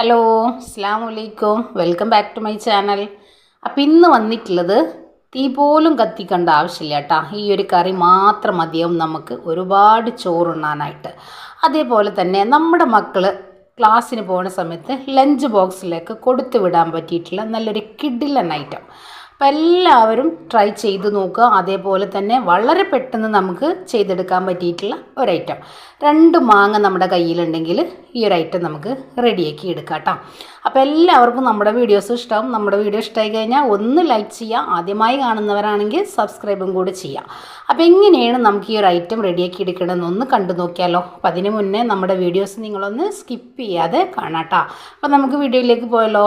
Hello അസ്സാം വലൈക്കും welcome back to my channel. അപ്പം ഇന്ന് വന്നിട്ടുള്ളത് തീ പോലും കത്തിക്കേണ്ട ആവശ്യമില്ല കേട്ടോ. ഈ ഒരു കറി മാത്രം മതിയാവും നമുക്ക് ഒരുപാട് ചോറുണ്ണാനായിട്ട്. അതേപോലെ തന്നെ നമ്മുടെ മക്കൾ ക്ലാസ്സിന് പോകുന്ന സമയത്ത് ലഞ്ച് ബോക്സിലേക്ക് കൊടുത്തു വിടാൻ പറ്റിയിട്ടുള്ള നല്ലൊരു കിഡിലൻ ഐറ്റം. അപ്പം എല്ലാവരും ട്രൈ ചെയ്ത് നോക്കുക. അതേപോലെ തന്നെ വളരെ പെട്ടെന്ന് നമുക്ക് ചെയ്തെടുക്കാൻ പറ്റിയിട്ടുള്ള ഒരു ഐറ്റം രണ്ട് മാങ്ങ നമ്മുടെ കയ്യിലുണ്ടെങ്കിൽ ഈ ഒരു ഐറ്റം നമുക്ക് റെഡിയാക്കി എടുക്കാം കേട്ടോ അപ്പോൾ എല്ലാവർക്കും നമ്മുടെ വീഡിയോസ് ഇഷ്ടമാവും നമ്മുടെ വീഡിയോ ഇഷ്ടമായി കഴിഞ്ഞാൽ ഒന്ന് ലൈക്ക് ചെയ്യുക. ആദ്യമായി കാണുന്നവരാണെങ്കിൽ സബ്സ്ക്രൈബും കൂടി ചെയ്യാം അപ്പോൾ എങ്ങനെയാണ് നമുക്ക് ഈ ഒരു ഐറ്റം റെഡിയാക്കി എടുക്കണമെന്ന് ഒന്ന് കണ്ടു നോക്കിയാലോ. അപ്പോൾ അതിന് മുന്നേ നമ്മുടെ വീഡിയോസ് നിങ്ങളൊന്ന് സ്കിപ്പ് ചെയ്യാതെ കാണാം കേട്ടോ അപ്പോൾ നമുക്ക് വീഡിയോയിലേക്ക് പോയല്ലോ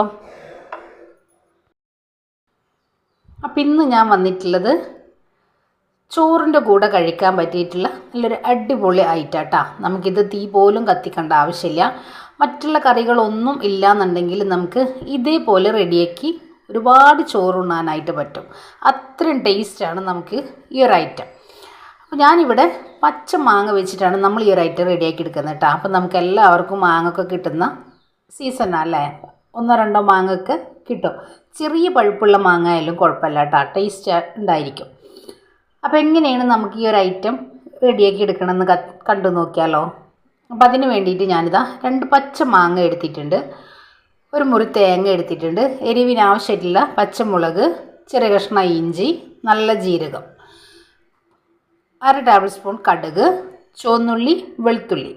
അപ്പം ഇന്ന് ഞാൻ വന്നിട്ടുള്ളത് ചോറിന്റെ കൂടെ കഴിക്കാൻ പറ്റിയിട്ടുള്ള നല്ലൊരു അടിപൊളി ഐറ്റാട്ടാ. നമുക്കിത് തീ പോലും കത്തിക്കേണ്ട ആവശ്യമില്ല. മറ്റുള്ള കറികളൊന്നും ഇല്ലയെന്നുണ്ടെങ്കിൽ നമുക്ക് ഇതേപോലെ റെഡിയാക്കി ഒരുപാട് ചോറുണ്ണാനായിട്ട് പറ്റും. അത്രയും ടേസ്റ്റാണ് നമുക്ക് ഈ ഒരു ഐറ്റം. അപ്പോൾ ഞാനിവിടെ പച്ച മാങ്ങ വെച്ചിട്ടാണ് നമ്മൾ ഈ ഒരു ഐറ്റം റെഡിയാക്കി എടുക്കുന്നത് കേട്ടോ. അപ്പോൾ നമുക്ക് എല്ലാവർക്കും മാങ്ങൊക്കെ കിട്ടുന്ന സീസണല്ലേ ഒന്നോ രണ്ടോ മാങ്ങയൊക്കെ കിട്ടും. ചെറിയ പഴുപ്പുള്ള മാങ്ങ ആയാലും കുഴപ്പമില്ല കേട്ടോ ടേസ്റ്റ് ഉണ്ടായിരിക്കും. അപ്പോൾ എങ്ങനെയാണ് നമുക്ക് ഈ ഒരു ഐറ്റം റെഡിയാക്കി എടുക്കണമെന്ന് കണ്ടു നോക്കിയാലോ? അപ്പോൾ അതിന് വേണ്ടിയിട്ട് ഞാനിതാ രണ്ട് പച്ച മാങ്ങ എടുത്തിട്ടുണ്ട്. ഒരു മുറി തേങ്ങ എടുത്തിട്ടുണ്ട്. എരിവിന് ആവശ്യമായിട്ടുള്ള പച്ചമുളക് ചെറിയ കഷ്ണ ഇഞ്ചി നല്ല ജീരകം അര ടേബിൾ സ്പൂൺ കടുക് ചുവന്നുള്ളി വെളുത്തുള്ളി.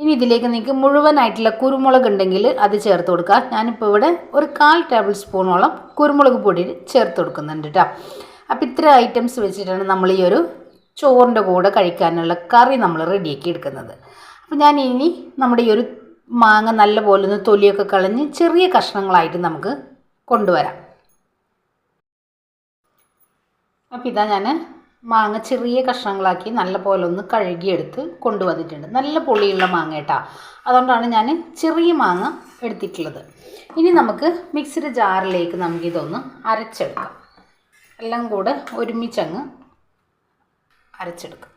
ഇനി ഇതിലേക്ക് നിങ്ങൾക്ക് മുഴുവനായിട്ടുള്ള കുരുമുളക് ഉണ്ടെങ്കിൽ അത് ചേർത്ത് കൊടുക്കുക. ഞാനിപ്പോൾ ഇവിടെ ഒരു കാൽ ടേബിൾ സ്പൂണോളം കുരുമുളക് പൊടി ചേർത്ത് കൊടുക്കുന്നുണ്ട് കേട്ടോ അപ്പോൾ ഇത്ര ഐറ്റംസ് വെച്ചിട്ടാണ് നമ്മൾ ഈ ഒരു ചോറിന്റെ കൂടെ കഴിക്കാനുള്ള കറി നമ്മൾ റെഡിയാക്കി എടുക്കുന്നത്. അപ്പോൾ ഞാൻ ഇനി നമ്മുടെ ഈ ഒരു മാങ്ങ നല്ല പോലെ ഒന്ന് തൊലിയൊക്കെ കളഞ്ഞ് ചെറിയ കഷ്ണങ്ങളായിട്ട് നമുക്ക് കൊണ്ടുവരാം. അപ്പോൾ ഇതാ ഞാൻ മാങ്ങ ചെറിയ കഷ്ണങ്ങളാക്കി നല്ല പോലെ ഒന്ന് കഴുകിയെടുത്ത് കൊണ്ടുവന്നിട്ടുണ്ട്. നല്ല പൊളിയുള്ള മാങ്ങ കേട്ടോ. അതുകൊണ്ടാണ് ഞാൻ ചെറിയ മാങ്ങ എടുത്തിട്ടുള്ളത്. ഇനി നമുക്ക് മിക്സിയുടെ ജാറിലേക്ക് നമുക്കിതൊന്ന് അരച്ചെടുക്കാം. എല്ലാം കൂടെ ഒരുമിച്ചങ്ങ് അരച്ചെടുക്കാം.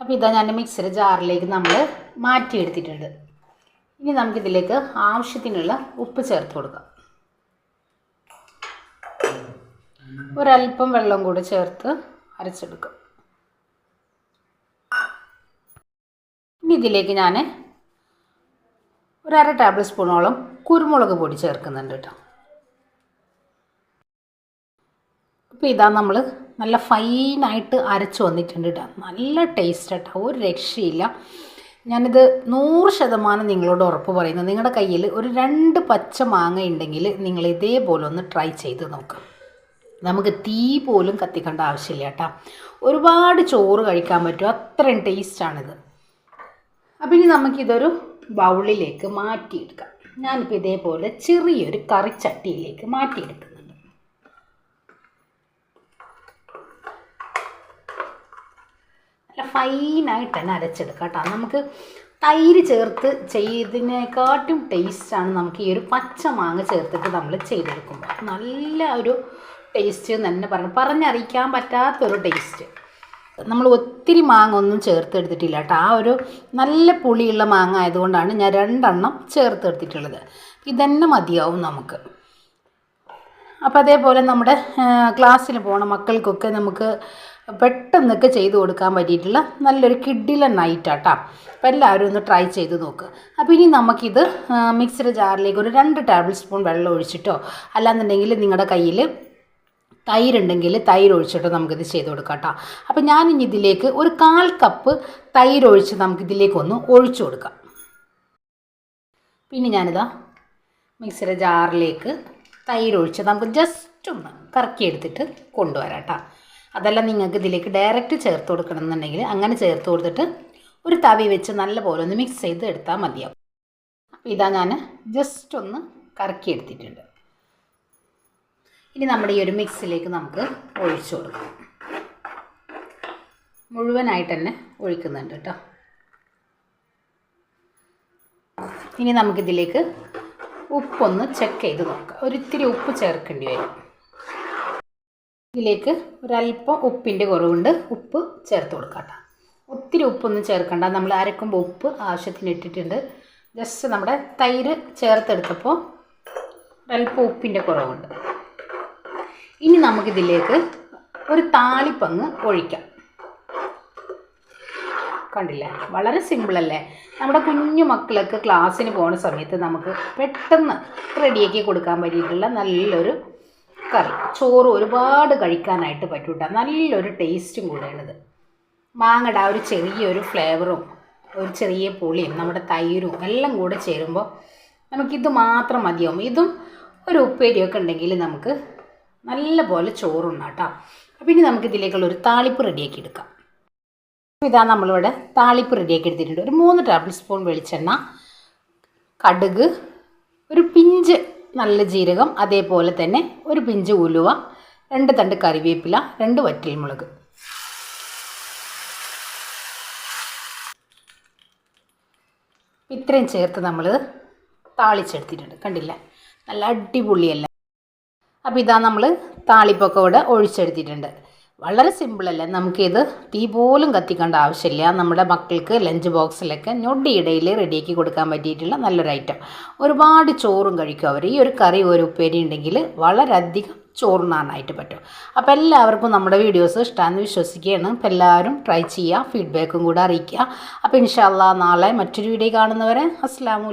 അപ്പോൾ ഇതാ ഞാൻ മിക്സിയുടെ ജാറിലേക്ക് നമ്മൾ മാറ്റിയെടുത്തിട്ടുണ്ട്. ഇനി നമുക്കിതിലേക്ക് ആവശ്യത്തിനുള്ള ഉപ്പ് ചേർത്ത് കൊടുക്കാം. ഒരല്പം വെള്ളം കൂടി ചേർത്ത് അരച്ചെടുക്കാം. ഇനി ഇതിലേക്ക് ഞാൻ ഒരര ടേബിൾ സ്പൂണോളം കുരുമുളക് പൊടി ചേർക്കുന്നുണ്ട് കേട്ടോ. അപ്പോൾ ഇതാ നമ്മൾ നല്ല ഫൈനായിട്ട് അരച്ച് വന്നിട്ടുണ്ട് കേട്ടോ. നല്ല ടേസ്റ്റ് കേട്ടോ. ഒരു രക്ഷയില്ല. ഞാനിത് നൂറ് ശതമാനം നിങ്ങളോട് ഉറപ്പ് പറയുന്നു. നിങ്ങളുടെ കയ്യിൽ ഒരു രണ്ട് പച്ച മാങ്ങ ഉണ്ടെങ്കിൽ നിങ്ങൾ ഇതേപോലെ ഒന്ന് ട്രൈ ചെയ്ത് നോക്കാം. നമുക്ക് തീ പോലും കത്തിക്കേണ്ട ആവശ്യമില്ല കേട്ടോ. ഒരുപാട് ചോറ് കഴിക്കാൻ പറ്റും. അത്രയും ടേസ്റ്റാണിത്. അപ്പോൾ ഇനി നമുക്കിതൊരു ബൗളിലേക്ക് മാറ്റിയെടുക്കാം. ഞാനിപ്പോൾ ഇതേപോലെ ചെറിയൊരു കറിച്ചട്ടിയിലേക്ക് മാറ്റിയെടുക്കുന്നുണ്ട് നല്ല ഫൈനായിട്ട് തന്നെ അരച്ചെടുക്കാം കേട്ടോ. നമുക്ക് തൈര് ചേർത്ത് ചെയ്തതിനെക്കാട്ടും ടേസ്റ്റാണ് നമുക്ക് ഈ ഒരു പച്ച മാങ്ങ ചേർത്തിട്ട് നമ്മൾ ചെയ്തെടുക്കുമ്പോൾ നല്ല ഒരു ടേസ്റ്റ് എന്ന് തന്നെ പറഞ്ഞു പറഞ്ഞറിയിക്കാൻ പറ്റാത്തൊരു ടേസ്റ്റ് നമ്മൾ ഒത്തിരി മാങ്ങ ഒന്നും ചേർത്തെടുത്തിട്ടില്ല കേട്ടോ. ആ ഒരു നല്ല പുളിയുള്ള മാങ്ങ ആയതുകൊണ്ടാണ് ഞാൻ രണ്ടെണ്ണം ചേർത്തെടുത്തിട്ടുള്ളത്. ഇതന്നെ മതിയാവും നമുക്ക്. അപ്പോൾ അതേപോലെ നമ്മുടെ ക്ലാസ്സിൽ പോണ മക്കൾക്കൊക്കെ നമുക്ക് പെട്ടെന്നൊക്കെ ചെയ്ത് കൊടുക്കാൻ പറ്റിയിട്ടുള്ള നല്ലൊരു കിഡ്ഡില നൈറ്റാട്ടോ അപ്പോൾ എല്ലാവരും ഒന്ന് ട്രൈ ചെയ്ത് നോക്കുക അപ്പോൾ ഇനി നമുക്കിത് മിക്സിയുടെ ജാറിലേക്ക് ഒരു രണ്ട് ടേബിൾ സ്പൂൺ വെള്ളം ഒഴിച്ചിട്ടോ അല്ലാന്നുണ്ടെങ്കിൽ നിങ്ങളുടെ കയ്യിൽ തൈരുണ്ടെങ്കിൽ തൈര് ഒഴിച്ചിട്ട് നമുക്കിത് ചെയ്ത് കൊടുക്കാം കേട്ടോ അപ്പോൾ ഞാനിനി ഇതിലേക്ക് ഒരു കാൽ കപ്പ് തൈര് ഒഴിച്ച് നമുക്കിതിലേക്ക് ഒന്ന് ഒഴിച്ചു കൊടുക്കാം. പിന്നെ ഞാനിതാ മിക്സിയുടെ ജാറിലേക്ക് തൈര് ഒഴിച്ച് നമുക്ക് ജസ്റ്റ് ഒന്ന് കറക്കിയെടുത്തിട്ട് കൊണ്ടുവരാം കേട്ടോ അതല്ല നിങ്ങൾക്ക് ഇതിലേക്ക് ഡയറക്റ്റ് ചേർത്ത് കൊടുക്കണം എന്നുണ്ടെങ്കിൽ അങ്ങനെ ചേർത്ത് കൊടുത്തിട്ട് ഒരു തവി വെച്ച് നല്ലപോലെ ഒന്ന് മിക്സ് ചെയ്ത് എടുത്താൽ മതിയാവും. അപ്പോൾ ഇതാ ഞാൻ ജസ്റ്റ് ഒന്ന് കറക്കി എടുത്തിട്ടുണ്ട്. ഇനി നമ്മുടെ ഈ ഒരു മിക്സിലേക്ക് നമുക്ക് ഒഴിച്ചു കൊടുക്കാം. മുഴുവനായിട്ട് തന്നെ ഒഴിക്കുന്നുണ്ട് കേട്ടോ. ഇനി നമുക്കിതിലേക്ക് ഉപ്പൊന്ന് ചെക്ക് ചെയ്ത് നോക്കാം. ഒരിത്തിരി ഉപ്പ് ചേർക്കേണ്ടി വരും. ഇതിലേക്ക് ഒരല്പം ഉപ്പിന്റെ കുറവുണ്ട്. ഉപ്പ് ചേർത്ത് കൊടുക്കാം ഒത്തിരി ഉപ്പൊന്നും ചേർക്കണ്ട. നമ്മൾ അരക്കുമ്പോൾ ഉപ്പ് ആവശ്യത്തിന് ഇട്ടിട്ടുണ്ട്. ജസ്റ്റ് നമ്മുടെ തൈര് ചേർത്തെടുത്തപ്പോൾ ഒരല്പം ഉപ്പിന്റെ കുറവുണ്ട്. ഇനി നമുക്കിതിലേക്ക് ഒരു താളിപ്പങ്ങ് ഒഴിക്കാം. കണ്ടില്ലേ? വളരെ സിമ്പിളല്ലേ? നമ്മുടെ കുഞ്ഞു മക്കളൊക്കെ ക്ലാസ്സിന് പോകുന്ന സമയത്ത് നമുക്ക് പെട്ടെന്ന് റെഡിയാക്കി കൊടുക്കാൻ പറ്റിയിട്ടുള്ള നല്ലൊരു കറി. ചോറ് ഒരുപാട് കഴിക്കാനായിട്ട് പറ്റൂട്ട. നല്ലൊരു ടേസ്റ്റും കൂടെയാണിത്. മാങ്ങട ഒരു ചെറിയൊരു ഫ്ലേവറും ഒരു ചെറിയ പുളിയും നമ്മുടെ തൈരും എല്ലാം കൂടെ ചേരുമ്പോൾ നമുക്കിത് മാത്രം മതിയാവും. ഇതും ഒരു ഉപ്പേരിയൊക്കെ ഉണ്ടെങ്കിൽ നമുക്ക് നല്ല പോലെ ചോറുണ്ണാട്ടോ. അപ്പം ഇനി നമുക്കിതിലേക്കുള്ള ഒരു താളിപ്പ് റെഡിയാക്കി എടുക്കാം. ഇതാ നമ്മളിവിടെ താളിപ്പ് റെഡിയാക്കി എടുത്തിട്ടുണ്ട്. ഒരു മൂന്ന് ടേബിൾ സ്പൂൺ വെളിച്ചെണ്ണ കടുക് ഒരു പിഞ്ച് നല്ല ജീരകം അതേപോലെ തന്നെ ഒരു പിഞ്ച് ഉലുവ രണ്ട് തണ്ട് കറിവേപ്പില രണ്ട് വറ്റൽമുളക്. ഇത്രയും ചേർത്ത് നമ്മൾ താളിച്ചെടുത്തിട്ടുണ്ട്. കണ്ടില്ല? നല്ല അടിപൊളിയല്ല? അപ്പോൾ ഇതാ നമ്മൾ താളിപ്പൊക്കെ ഇവിടെ ഒഴിച്ചെടുത്തിട്ടുണ്ട്. വളരെ സിമ്പിളല്ലേ നമുക്കിത് തീ പോലും കത്തിക്കേണ്ട ആവശ്യമില്ല. നമ്മുടെ മക്കൾക്ക് ലഞ്ച് ബോക്സിലൊക്കെ ഞൊടിയിടയിൽ റെഡിയാക്കി കൊടുക്കാൻ പറ്റിയിട്ടുള്ള നല്ലൊരു ഐറ്റം ഒരുപാട് ചോറും കഴിക്കും അവർ ഈ ഒരു കറി ഒരു ഉപ്പേരി ഉണ്ടെങ്കിൽ വളരെയധികം ചോറുണ്ണാനായിട്ട് പറ്റും. അപ്പോൾ എല്ലാവർക്കും നമ്മുടെ വീഡിയോസ് ഇഷ്ടമാണെന്ന് വിശ്വസിക്കുകയാണ്. അപ്പോൾ എല്ലാവരും ട്രൈ ചെയ്യുക ഫീഡ്ബാക്കും കൂടെ അറിയിക്കുക. അപ്പോൾ ഇൻഷാല്ലാ നാളെ മറ്റൊരു വീഡിയോ കാണുന്നവരെ അസ്സാം